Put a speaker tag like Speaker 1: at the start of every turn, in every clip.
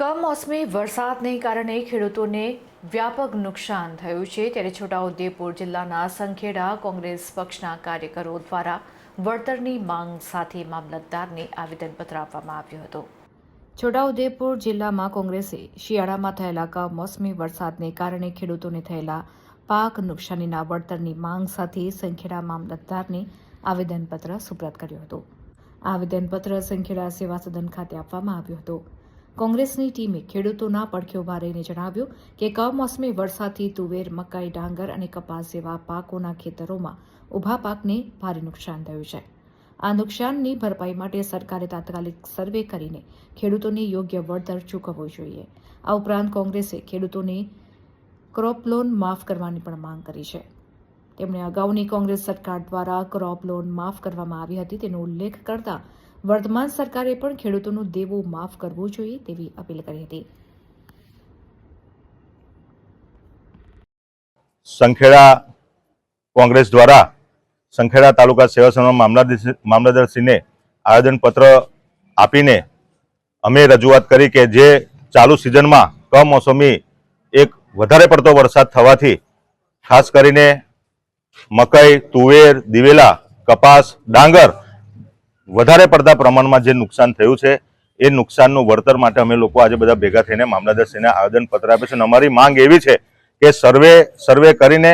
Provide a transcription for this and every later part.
Speaker 1: કમોસમી વરસાદને કારણે ખેડૂતોને વ્યાપક નુકસાન થયું છે. ત્યારે છોટાઉદેપુર જિલ્લાના સંખેડા કોંગ્રેસ પક્ષના કાર્યકરો દ્વારા વળતરની માંગ સાથે મામલતદારને આવેદનપત્ર આપવામાં આવ્યું હતું. છોટાઉદેપુર જિલ્લામાં કોંગ્રેસે શિયાળામાં થયેલા કમોસમી વરસાદને કારણે ખેડૂતોને થયેલા પાક નુકસાનીના વળતરની માંગ સાથે સંખેડા મામલતદારને આવેદનપત્ર સુપ્રત કર્યું હતું. આવેદનપત્ર સંખેડા સેવા સદન ખાતે આપવામાં આવ્યું હતું. કોંગ્રેસની ટીમે ખેડૂતોના પડખે ઊભા રહીને જણાવ્યું કે કમોસમી વરસાદથી તુવેર, મકાઈ, ડાંગર અને કપાસ જેવા પાકોના ખેતરોમાં ઊભા પાકને ભારે નુકસાન થયું છે. આ નુકસાનની ભરપાઈ માટે સરકારે તાત્કાલિક સર્વે કરીને ખેડૂતોને યોગ્ય વળતર ચૂકવવું જોઈએ. આ ઉપરાંત કોંગ્રેસે ખેડૂતોને ક્રોપ લોન માફ કરવાની પણ માંગ કરી છે. તેમણે અગાઉની કોંગ્રેસ સરકાર દ્વારા ક્રોપ લોન માફ કરવામાં આવી હતી, તેનો ઉલ્લેખ કરતા વર્તમાન સરકારે પણ ખેડૂતોનું દેવું માફ કરવું જોઈએ તેવી અપીલ કરી હતી.
Speaker 2: સંખેડા કોંગ્રેસ દ્વારા સંખેડા તાલુકા સેવા મામલતદાર મામલતદારશ્રીને આવેદનપત્ર આપીને અમે રજૂઆત કરી કે જે ચાલુ સિઝનમાં કમોસમી એક વધારે પડતો વરસાદ થવાથી ખાસ કરીને મકાઈ, તુવેર, દિવેલા, કપાસ, ડાંગર વધારે પડતા પ્રમાણમાં જે નુકસાન થયું છે, એ નુકસાનનું વળતર માટે અમે લોકો આજે બધા ભેગા થઈને મામલતદારશ્રીને આવેદનપત્ર આપે છે. અમારી માંગ એવી છે કે સર્વે સર્વે કરીને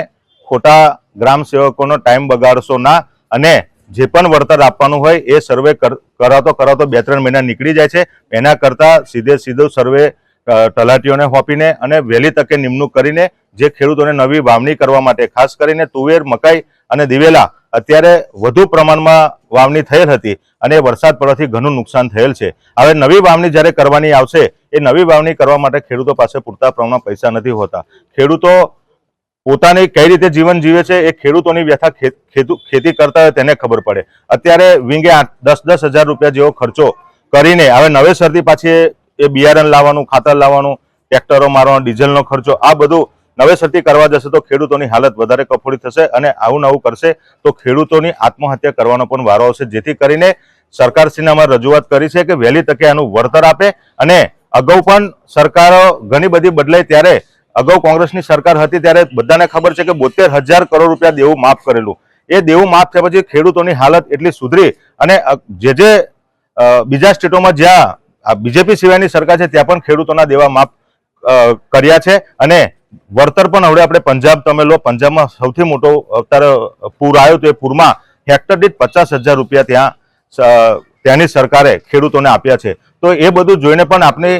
Speaker 2: ખોટા ગ્રામ સેવકોનો ટાઈમ બગાડશો ના અને જે પણ વળતર આપવાનું હોય એ સર્વે કર- કરાવતો કરાવતો બે, ત્રણ મહિના નીકળી જાય છે. એના કરતાં સીધે સીધો સર્વે તલાટીઓને હોપીને અને વહેલી તકે નિમણૂક કરીને જે ખેડૂતોને નવી વાવણી કરવા માટે ખાસ કરીને તુવેર, મકાઈ અને દિવેલા અત્યારે વધુ પ્રમાણમાં વાવણી થયેલ હતી અને વરસાદ પડવાથી ઘણું નુકસાન થયેલ છે. હવે નવી વાવણી જ્યારે કરવાની આવશે, એ નવી વાવણી કરવા માટે ખેડૂતો પાસે પૂરતા પ્રમાણમાં પૈસા નથી હોતા. ખેડૂતો પોતાની કઈ રીતે જીવન જીવે છે એ ખેડૂતોની વ્યથા ખેતુ- કરતા હોય તેને ખબર પડે. અત્યારે વીંગે દસ દસ હજાર રૂપિયા જેવો ખર્ચો કરીને હવે નવેસરથી પાછી એ બિયારણ લાવવાનું, ખાતર લાવવાનું, ટ્રેક્ટરો મારવાનો, ડીઝલનો ખર્ચો, આ બધું નવેસરથી કરવા જશે તો ખેડૂતોની હાલત વધારે કફોડી થશે અને આવું નવું કરશે તો ખેડૂતોની આત્મહત્યા કરવાનો પણ વારો આવશે. જેથી કરીને સરકારશ્રીને અમારે રજૂઆત કરી છે કે વહેલી તકે આનું વળતર આપે અને અગાઉ પણ સરકારો ઘણી બધી બદલાઈ ત્યારે અગાઉ કોંગ્રેસની સરકાર હતી ત્યારે બધાને ખબર છે કે બોતેર હજાર કરોડ રૂપિયા દેવું માફ કરેલું. એ દેવું માફ થયા પછી ખેડૂતોની હાલત એટલી સુધરી અને જે જે બીજા સ્ટેટોમાં જ્યાં બીજેપી સિવાયની સરકાર છે ત્યાં પણ ખેડૂતોના દેવા માફ કર્યા છે અને વળતર પણ હવે આપણે પંજાબ તમે લો, પંજાબમાં સૌથી મોટો અત્યારે પૂર આવ્યો તો એ પૂરમાં હેક્ટર દીઠ પચાસ હજાર રૂપિયા ત્યાં ત્યાંની સરકારે ખેડૂતોને આપ્યા છે. તો એ બધું જોઈને પણ આપણી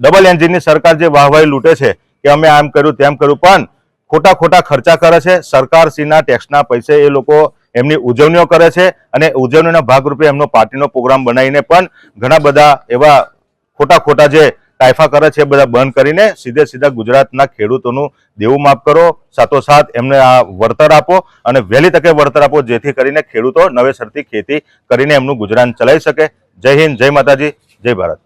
Speaker 2: ડબલ એન્જિનની સરકાર જે વાહવાહી લૂંટે છે, કે અમે આમ કર્યું તેમ કર્યું, પણ ખોટા ખોટા ખર્ચા કરે છે, સરકારશ્રીના ટેક્સના પૈસે એ લોકો એમની ઉજવણીઓ કરે છે, અને ઉજવણીના ભાગરૂપે એમનો પાર્ટીનો પ્રોગ્રામ બનાવીને પણ ઘણા બધા એવા ખોટા ખોટા જે તાયફા કરે છે બધા બંધ કરીને સીધે સીધા ગુજરાતના ખેડૂતોનું દેવું માફ કરો, સાથોસાથ એમને આ વળતર આપો અને વહેલી તકે વળતર આપો જેથી કરીને ખેડૂતો નવેસરથી ખેતી કરીને એમનું ગુજરાન ચલાવી શકે. જય હિન્દ, જય માતાજી, જય ભારત.